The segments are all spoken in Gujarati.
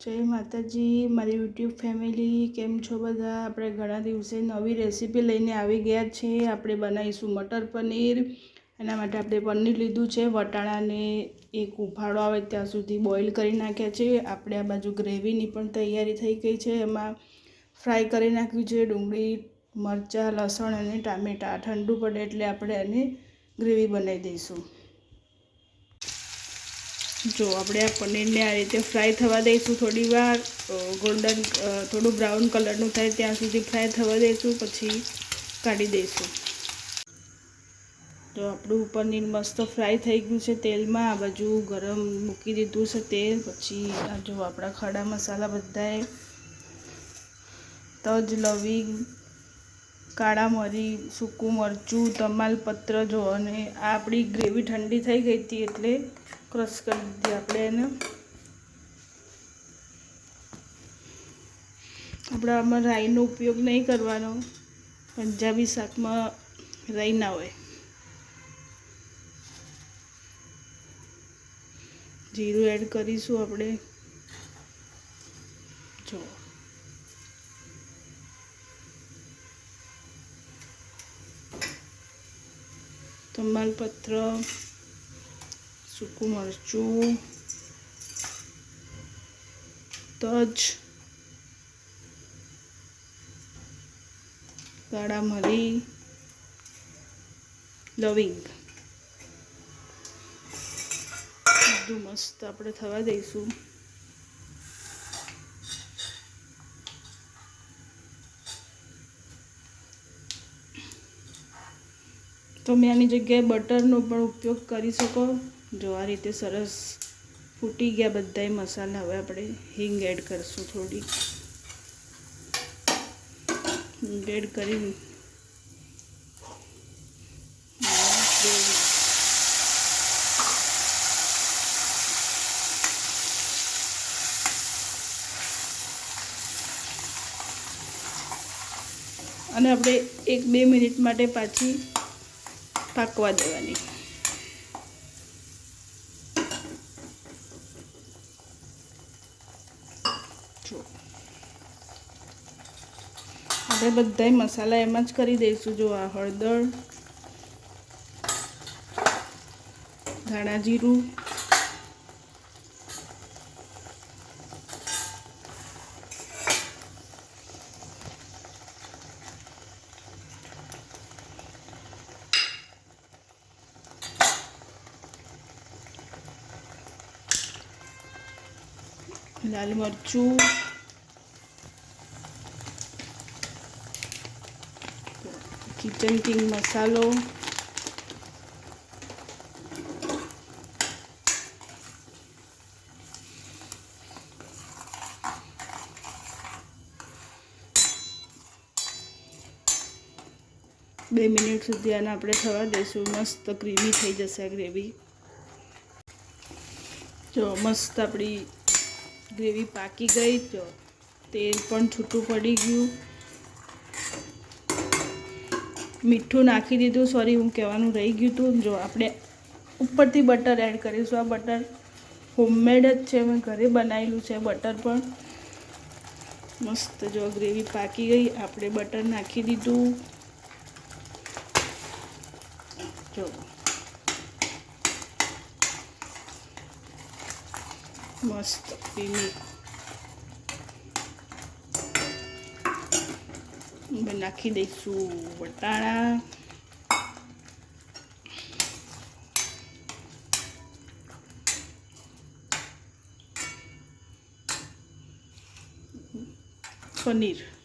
જય માતાજી, મારી યુટ્યુબ ફેમિલી, કેમ છો બધા? આપણે ઘણા દિવસે નવી રેસીપી લઈને આવી ગયા છે આપણે બનાવીશું મટર પનીર. એના માટે આપણે પનીર લીધું છે. વટાણાને એક ઉફાળો આવે ત્યાં સુધી બોઇલ કરી નાખ્યા છે. આપણે આ બાજુ ગ્રેવીની પણ તૈયારી થઈ ગઈ છે. એમાં ફ્રાય કરી નાખ્યું છે. ડુંગળી, મરચાં, લસણ અને ટામેટાં ઠંડુ પડે એટલે આપણે એને ગ્રેવી બનાવી દઈશું. જો, આપણે આ પનીરને આ રીતે ફ્રાય થવા દઈશું થોડી વાર. ગોલ્ડન થોડું બ્રાઉન કલરનું થાય ત્યાં સુધી ફ્રાય થવા દઈશું, પછી કાઢી દઈશું. તો આપણું પનીર મસ્ત ફ્રાય થઈ ગયું છે તેલમાં. આ બાજુ ગરમ મૂકી દીધું છે તેલ, પછી આ જો આપણા ખડા મસાલા બધાએ તજ, લવિંગ, કાળા મરી, સૂકું મરચું, તમાલપત્ર જો, અને આપણી ગ્રેવી ઠંડી થઈ ગઈ હતી એટલે ક્રશ કરી દીધી આપણે એને. આપણે આમાં રાઈનો ઉપયોગ નહીં કરવાનો. પંજાબી શાકમાં રાઈ ના હોય. જીરું એડ કરીશું આપણે. જો. તમાલપત્ર સૂકું મરચું તજ કાળા મરી લવિંગ બધું મસ્ત આપણે થવા દઈશું. તમે આની જગ્યાએ બટરનો પણ ઉપયોગ કરી શકો. જો આ રીતે સરસ ફૂટી ગયા બધાય મસાલા, હવે આપણે હિંગ એડ કરીશું થોડી. હિંગ એડ કરી. અને આપણે એક બે મિનિટ માટે પાછી પાકવા દેવાની. આપણે બધાય મસાલા એમાં જ કરી દઈશું. જો આ હળદર ધાણા જીરું લાલ મરચું કિંગ મસાલો બે મિનિટ સુધી આને આપણે થવા દઈશું. મસ્ત ક્રીમી થઈ જશે આ ગ્રેવી. જો મસ્ત આપણી ગ્રેવી પાકી ગઈ જો તેલ પણ છૂટું પડી ગયું. મીઠું નાખી દીધું. સોરી હું કહેવાનું રહી ગયું હતું જો, આપણે ઉપરથી બટર એડ કરીશું. આ બટર હોમમેડ જ છે. મેં ઘરે બનાવેલું છે બટર પણ. મસ્ત જો ગ્રેવી પાકી ગઈ. આપણે બટર નાખી દીધું. જો. મસ્ત ક્રીમી હવે નાખી દઈશું વટાણા પનીર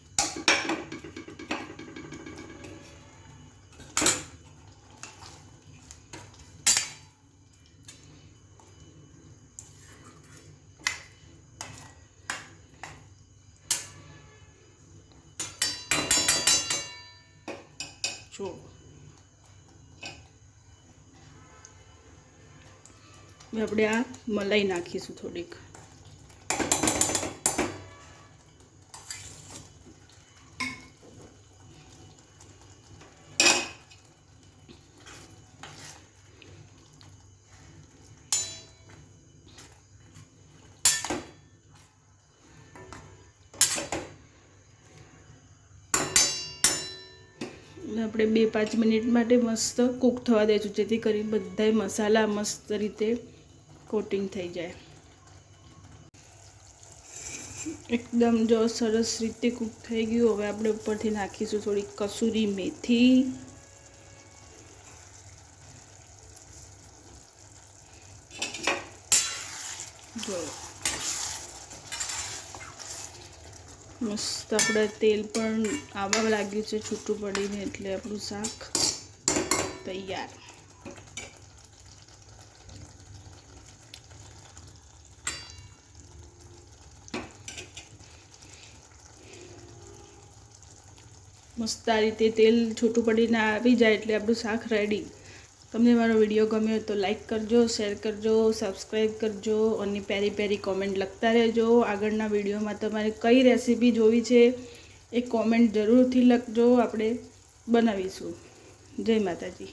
જો. આપણે આ મલાઈ નાખીશું થોડીક. આપણે બે પાંચ મિનિટ માટે મસ્ત કૂક થવા દઈશું જેથી કરી બધાય મસાલા મસ્ત રીતે કોટિંગ થઈ જાય. એકદમ જો સરસ રીતે કૂક થઈ ગયું, હવે આપણે ઉપરથી નાખીશું થોડી કસૂરી મેથી. જો. મસ્ત આપણે તેલ પણ આવવા લાગ્યું છે, છૂટું પડીને એટલે આપણું શાક તૈયાર. મસ્ત આ રીતે તેલ છૂટું પડીને આવી જાય એટલે આપણું શાક રેડી તમને મારો વીડિયો ગમ્યો તો લાઈક કરજો શેર કરજો સબસ્ક્રાઈબ કરજો અને પેરી પેરી કોમેન્ટ લખતા રહેજો. આગળના વિડીયોમાં તમારે કઈ રેસીપી જોવી છે એ કોમેન્ટ જરૂરથી લખજો. આપણે બનાવીશું. જય માતાજી.